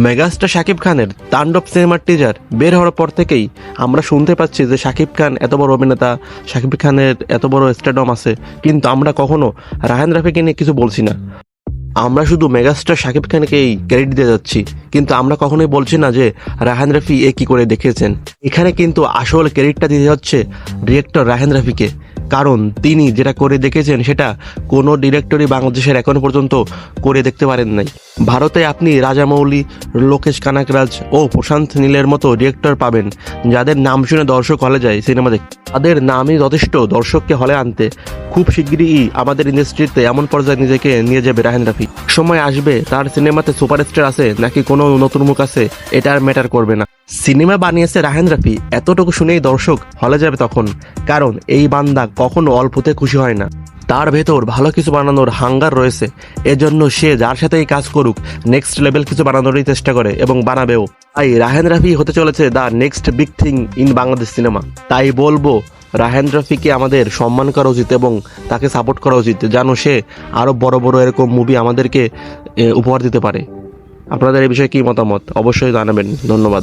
Megastar Shakib খানের তাণ্ডব সিনেমার টিজার বের হওয়ার পর থেকেই আমরা শুনতে পাচ্ছি যে শাকিব খান এত বড় অভিনেতা, শাকিব খানের এত বড় স্টেডম আছে, কিন্তু আমরা কখনো রাহান রাফিকে নিয়ে কিছু বলছি না। আমরা শুধু মেগাস্টার শাকিব খানকেই ক্রেডিট দিয়ে যাচ্ছি, কিন্তু আমরা কখনোই বলছি না যে রাহান রাফি এ কী করে দেখেছেন এখানে কিন্তু আসল ক্রেডিটটা দিতে হচ্ছে ডিরেক্টর রাহান রাফিকে, কারণ তিনি যেটা করে দেখেছেন সেটা কোনো ডিরেক্টরই বাংলাদেশের এখনও পর্যন্ত করে দেখতে পারেন নাই। ভারতে আপনি রাজামৌলি লোকেশ কানাকরাজ ও প্রশান্ত নীলের মতো ডিরেক্টর পাবেন, যাদের নাম শুনে দর্শক হলে যায় সিনেমা দেখতে। তাদের নামই যথেষ্ট, দর্শককে হলে আনতে। খুব শিগগিরই আমাদের ইন্ডাস্ট্রিতে এমন পর্যায়ে নিজেকে নিয়ে যাবে রাহেন রাফি। সময় আসবে, তার সিনেমাতে সুপারস্টার আছে, নাকি কোনো নতুন মুখ আছে, এটা আর ম্যাটার করবে না। সিনেমা বানিয়েছে রাহেন রাফি, এতটুকু শুনেই দর্শক হলে যাবে তখন। কারণ এই বান্দা কখনো অল্পতে খুশি হয় না। তার ভেতর ভালো কিছু বানানোর হাঙ্গার রয়েছে। এজন্য সে যার সাথেই কাজ করুক নেক্সট লেভেল কিছু বানানোরই চেষ্টা করে এবং বানাবেও। তাই রাহেন রাফি হতে চলেছে the next big thing in Bangladesh cinema তাই বলব, রাহেন রাফিকে আমাদের সম্মান করা উচিত এবং তাকে সাপোর্ট করা উচিত, যেন সে আরও বড় বড় এরকম মুভি আমাদেরকে উপহার দিতে পারে। আপনাদের এই বিষয়ে কি মতামত? অবশ্যই জানাবেন। ধন্যবাদ।